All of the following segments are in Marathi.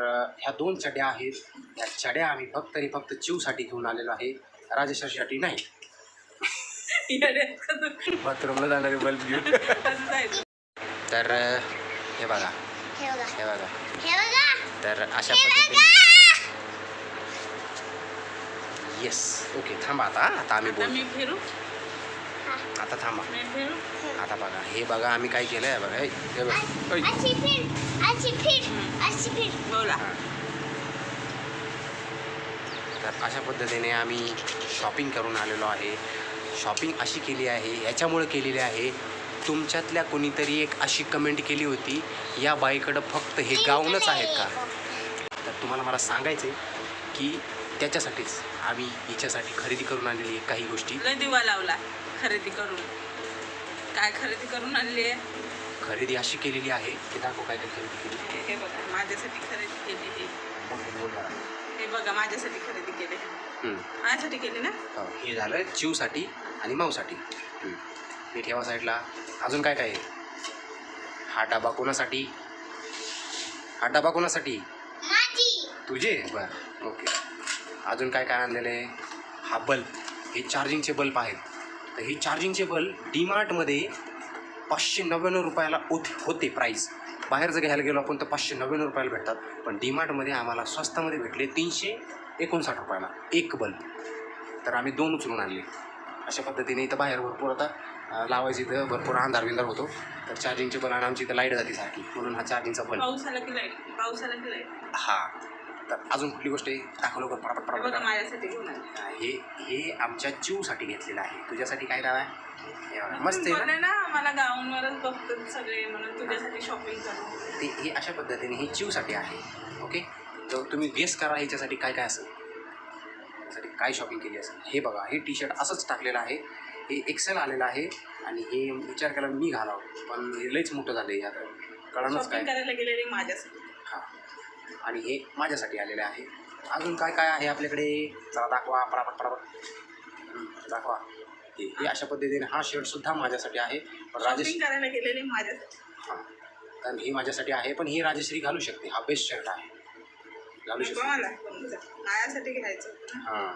अं, ह्या दोन चड्या आहेत. ह्या चड्या आम्ही फक्त आणि फक्त चिवसाठी घेऊन आलेलो आहे. राजेशासाठी नाही. बाथरूमला जाणारे बल्ब घेऊन. तर हे बघा. हे बघा. तर अशा पद्धतीने येस ओके थांबा आता. आता आम्ही बोल आता थांबा. आता बघा हे बघा आम्ही काय केलं आहे बघा हे बघा. ऐ. अशी फिर अशी फिर अशी फिर. बोला. तर अशा पद्धतीने आम्ही शॉपिंग करून आलेलो आहे. शॉपिंग अशी केली आहे याच्यामुळे केलेली आहे तुमच्यातल्या कोणीतरी एक अशी कमेंट केली होती या बाईकडं फक्त हे गाऊनच आहेत का? तर तुम्हाला मला सांगायचं आहे की त्याच्यासाठीच आम्ही हिच्यासाठी खरेदी करून आणलेली आहे काही गोष्टी. लय दिवा लावला खरेदी करून. काय खरेदी करून आणली आहे? खरेदी अशी केलेली आहे की दाखव काय काय खरेदी केली. हे- हे बघा माझ्यासाठी खरेदी केली हे. बोल, बोल जरा. हे बघा माझ्यासाठी खरेदी केली हम्म. माझ्यासाठी केली ना? हो, हे झालं चिवसाठी आणि माऊसाठी. हम्म. हे ठेवा साईडला. अजून काय काय आहे? हा डबा कोणासाठी? हा डबा कोणासाठी? माझी. तुझे? बर ओके. अजून काय काय आणलेलं आहे? हा बल्ब. हे चार्जिंगचे बल्ब आहेत. तर हे चार्जिंगचे बल्ब डीमार्टमध्ये पाचशे नव्याण्णव रुपयाला होते होते प्राईस बाहेर जर घ्यायला गेलो आपण तर पाचशे नव्याण्णव रुपयाला भेटतात. पण डीमार्टमध्ये आम्हाला स्वस्तामध्ये भेटले तीनशे एकोणसाठ रुपयाला एक बल्ब. तर आम्ही दोन उचलून आणले. अशा पद्धतीने इथं बाहेर भरपूर आता लावायचं इथं भरपूर अंधार बिंधार होतो. तर चार्जिंगचे बल्ब आणि आमची इथं लाइट जाते सारखी म्हणून हा चार्जिंगचा बल्ब. पाऊस आला की लाइट पाऊस आला की लाइट हा. तर अजून कुठली गोष्ट आहे? दाखव लवकर पटापट पटापट. हे हे आमच्या चिवसाठी घेतलेलं आहे. तुझ्यासाठी काय नाव आहे? हे मस्त आहे ना? मला गाऊनवरच बघतात सगळे म्हणून तुझ्यासाठी शॉपिंग करू. ते हे अशा पद्धतीने हे चिवसाठी आहे ओके तर तुम्ही गेस करा ह्याच्यासाठी काय काय असेल. त्यासाठी काय शॉपिंग केली असेल. हे बघा हे टी शर्ट असंच टाकलेलं आहे. हे एक्सेल आलेलं आहे आणि हे विचार केला मी घालावं. पण हे लईच मोठं झालं आहे आता कळणच काय. करायला गेलेली माझ्यासाठी. हां. आणि हे माझ्यासाठी आलेले आहे. अजून काय काय आहे आपल्याकडे? चला दाखवा पटापट हं, दाखवा. हे हे अशा पद्धतीने हा शर्टसुद्धा माझ्यासाठी आहे. पण राजेश करायला गेलेली माझ्यासाठी. हां. कारण हे माझ्यासाठी आहे पण ही राजश्री घालू शकते. हा बेस्ट शर्ट आहे. घालू शकते. घ्यायचं. हां.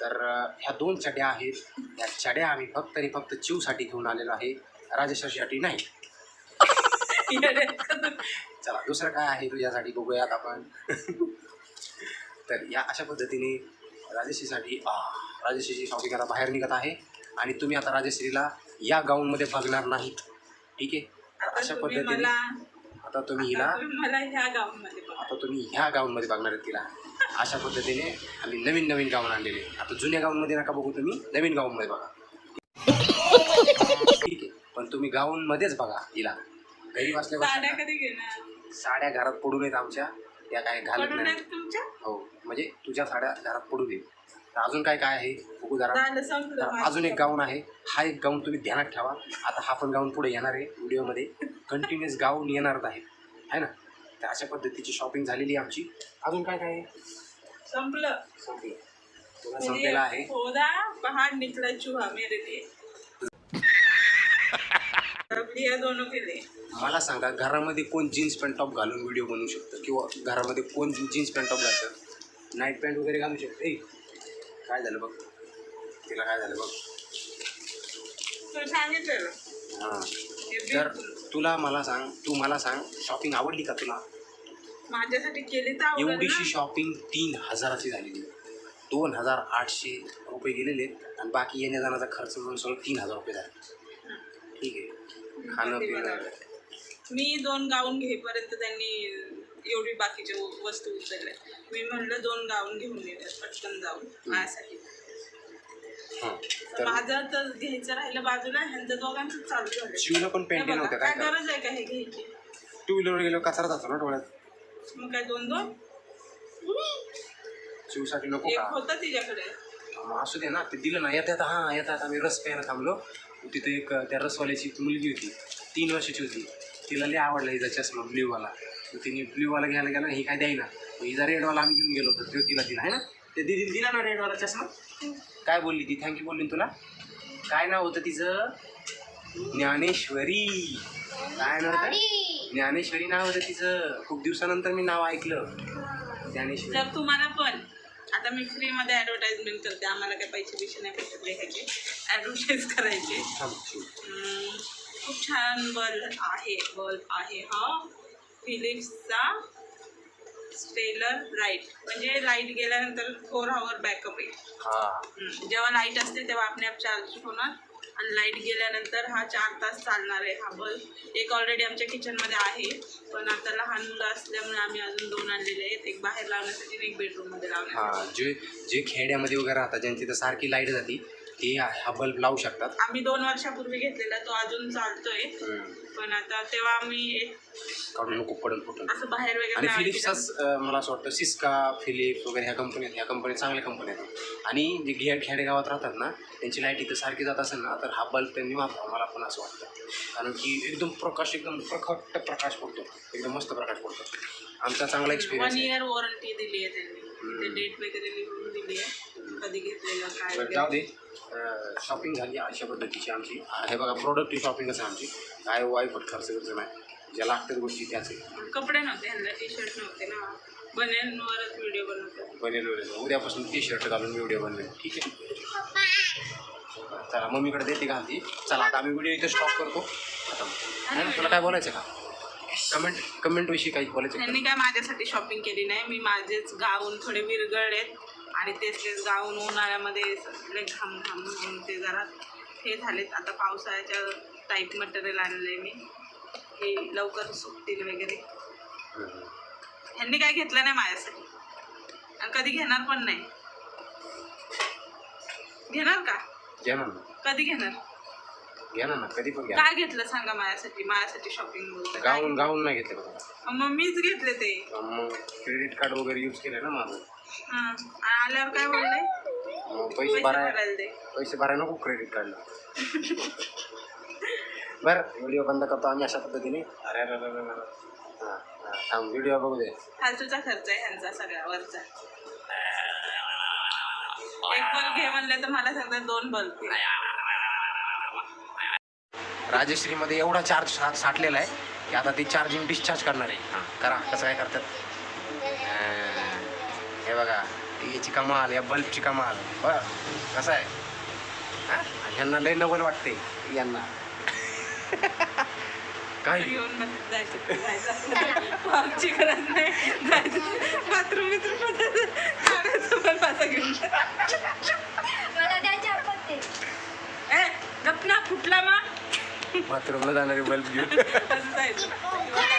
तर ह्या दोन चड्या आहेत. ह्या चड्या आम्ही फक्त आणि फक्त चिवसाठी घेऊन आलेलो आहे. राजेश्वरीसाठी नाही. चला दुसरं काय आहे तुझ्यासाठी बघूयात आपण. तर या अशा पद्धतीने राजश्रीसाठी राजश्रीची शॉपिंग आता बाहेर निघत आहे. आणि तुम्ही आता राजश्रीला या गाऊनमध्ये बघणार नाहीत. ठीक आहे? अशा पद्धतीने आता तुम्ही हिला आता तुम्ही ह्या गाऊनमध्ये बघणार आहेत तिला. अशा पद्धतीने आम्ही नवीन नवीन गाऊन आणलेले आता जुन्या गाऊनमध्ये नका बघू तुम्ही नवीन गाऊनमध्ये बघा. ठीक आहे? पण तुम्ही गाऊनमध्येच बघा तिला. घरी घेणार? साड्या घरात पडू नयेत आमच्या. त्या काय घालत पडून नाही आहेत तुमच्या? हो म्हणजे तुझ्या साड्या घरात पडू दे. तर अजून काय काय आहे? बघू जरा. झालं संपलं तर अजून एक गाऊन आहे. हा एक गाऊन तुम्ही ध्यानात ठेवा. आता हा पण गाऊन पुढे येणार आहे व्हिडिओमध्ये. कंटिन्युअस गाऊन येणारच आहे. है ना? तर अशा पद्धतीची शॉपिंग झालेली आहे आमची. अजून काय काय आहे? संपलं. संपलं. तुला संपलेला आहे. होदा पहाड़ निकला चूहा मेरे लिए दोनों मला सांगा घरामध्ये कोण जीन्स पॅन्ट टॉप घालून व्हिडिओ बनवू शकतं? किंवा घरामध्ये कोण जीन्स पॅन्ट टॉप घालतं? नाईट पॅन्ट वगैरे घालू शकतं? ए काय झालं बघ? तिला काय झालं बघ? तू सांगितलेलं हां. हे तर. तुला मला सांग तू मला सांग शॉपिंग आवडली का तुला? माझ्यासाठी केली तर एवढीशी. शॉपिंग तीन हजाराची झालेली. दोन हजार आठशे रुपये गेलेले आहेत आणि बाकी येण्या जाण्याचा खर्च म्हणून सगळं तीन हजार रुपये झाले. ठीक आहे. खाणं पिणं? मी दोन गाऊन घेईपर्यंत त्यांनी एवढी बाकीच्या वस्तू उचलल्या मी म्हणलं दोन गाऊन घेऊन येतात पटकन जाऊन माझ्यासाठी. हां तर माझं तर घ्यायचं राहिलं बाजूला ह्यांचं दोघांचं चालू झालं. शिवला पण हे पेंटे बघा, नव्हतं काय काय गरज आहे का हे घ्यायची? टू व्हीलरवर गेलो कचरा जातो ना डोळ्यात. मग काय दोन दोन? शिवसाठी नको एक का? होतं तिच्याकडे. मग असू दे ना ते दिलं ना येतात हां येतात आम्ही रस प्यायला थांबलो. तिथे एक त्या रसवाल्याची एक मुलगी होती. तीन वर्षाची होती. तिला लय आवडला हिचा चष्मा ब्ल्यूवाला. मग तिने ब्ल्यूवाला घ्यायला गेला ही काय द्यायना? मग हिचा रेडवाला आम्ही घेऊन गेलो होतो तिला दिला आहे ना? ते दिदी दिला ना रेडवाला चष्मा? काय बोलली ती? थँक्यू बोलली ना तुला. काय नाव होतं तिचं? ज्ञानेश्वरी. काय नाव होतं? ज्ञानेश्वरी नाव होतं तिचं. खूप दिवसानंतर मी नाव ऐकलं. ज्ञानेश्वरी. तुम्हाला पण. आता मी फ्रीमध्ये ॲडव्हर्टाइजमेंट करते. आम्हाला काही पैसे बिशे नाही भेटत ह्याचे ॲडव्हर्टाईज करायचे. खूप छान बल्ब आहे बल्ब आहे हा. फिलिप्सचा स्टेलर लाइट म्हणजे लाइट गेल्यानंतर फोर आवर बॅकअप हा. हम्म, जेव्हा लाइट असते तेव्हा आपले आप चार्ज होणार. आणि लाइट गेल्यानंतर हा चार तास चालणार आहे. हा बल्ब एक ऑलरेडी आमच्या किचनमध्ये आहे. पण आता लहान मुलं असल्यामुळे आम्ही अजून दोन आणलेले आहेत. एक बाहेर लावण्यासाठी आणि एक बेडरूममध्ये लावण्यासाठी. हा जे जे खेड्यामध्ये वगैरे राहतात ज्यांची तर सारखी लाइट जाते ते हा बल्ब लावू शकतात. आम्ही दोन वर्षापूर्वी घेतलेला तो अजून चालतोय. पण आता तेव्हा आम्ही एक काढून नको पडून फुटून. असं बाहेर वगैरे फिलिप्सचाच अं, मला असं वाटतं सिस्का फिलिप्स वगैरे ह्या कंपन्या ह्या कंपन्या चांगल्या कंपन्या आहेत. आणि जे घे खेडेगावात राहतात ना त्यांची लाइट इथं सारखी जात असेल ना तर हा बल्ब त्यांनी वापरावा मला पण असं वाटतं. कारण की एकदम प्रकाश एकदम प्रखट प्रकाश पडतो. एकदम मस्त प्रकाश पडतो. आमचा चांगला एक्सपिरियन्स वन आहे. इयर वॉरंटी दिली आहे त्यांनी. तिथे डेट वगैरे लिहून दिली आहे. कधी घेतलेलं काय बरं, जाऊ वगैरे दे शॉपिंग झाली अशा पद्धतीची आमची. हे बघा प्रोडक्टची शॉपिंगच आहे आमची? काय वाईफट खर्च करायचं नाही ज्या लागतात गोष्टी त्याच कपडे नव्हते ह्यांना टी शर्ट नव्हते ना. बनेनवरच व्हिडिओ बनवतो बनेल उद्यापासून टी शर्ट घालून व्हिडिओ बनवेल ठीक आहे? चला मम्मीकडे देते घालती. चला आता आम्ही व्हिडिओ इथे स्टॉप करतो. आता? तुला काय बोलायचं का? कमेंट कमेंट विषयी काही बोलायचं त्यांनी काय माझ्यासाठी शॉपिंग केली नाही. मी माझेच गाऊन थोडे विरगळलेत आणि तेच तेच गाऊन उन्हाळ्यामध्ये लय घाम घाम ते जरा हे झालेत. आता पावसाळ्याच्या टाईप मटेरियल आणलं आहे मी. हे लवकर सुकतील वगैरे. ह्यांनी काय घेतलं नाही माझ्यासाठी. आणि कधी घेणार पण नाही. घेणार का? कधी घेणार? घ्या ना कधी पण घ्या काय घेतलं सांगा माझ्यासाठी माझ्यासाठी शॉपिंग बोलतं काय गाऊन गाऊन नाही घेतलं बघा. मग मीच घेतले ते. मग क्रेडिट कार्ड वगैरे यूज केलं ना माझं हां आणि आल्यावर काय बोलले? मग पैसे पैसे भराय भरायला दे. पैसे भरायला नको क्रेडिट कार्डला बरं व्हिडिओ बंद करतो आम्ही अशा पद्धतीने. अरे अरे अरे अरे. हां हां थांब व्हिडिओ बघू दे. फालतूचा खर्च आहे ह्यांचा सगळा वरचा. एक बल्ब घे म्हणले तर मला सांगतात दोन बल्ब घे. राजश्रीमध्ये एवढा चार्ज सा साठलेला आहे की आता ती चार्जिंग डिस्चार्ज करणार आहे. हां. करा कसं काय करतात? हे बघा ती याची कमाल या बल्बची कमाल. बरं कसं आहे? हां? ह्यांना लय नवल वाटते यांना. आमची गरज नाही जायचं बाथरूम बिथरूम काढायचं पण माझा घेऊन मला द्यायचे आपण ते ए गप ना फुटला मग बाथरूमला जाणारे बल्ब घेऊन असं जायचं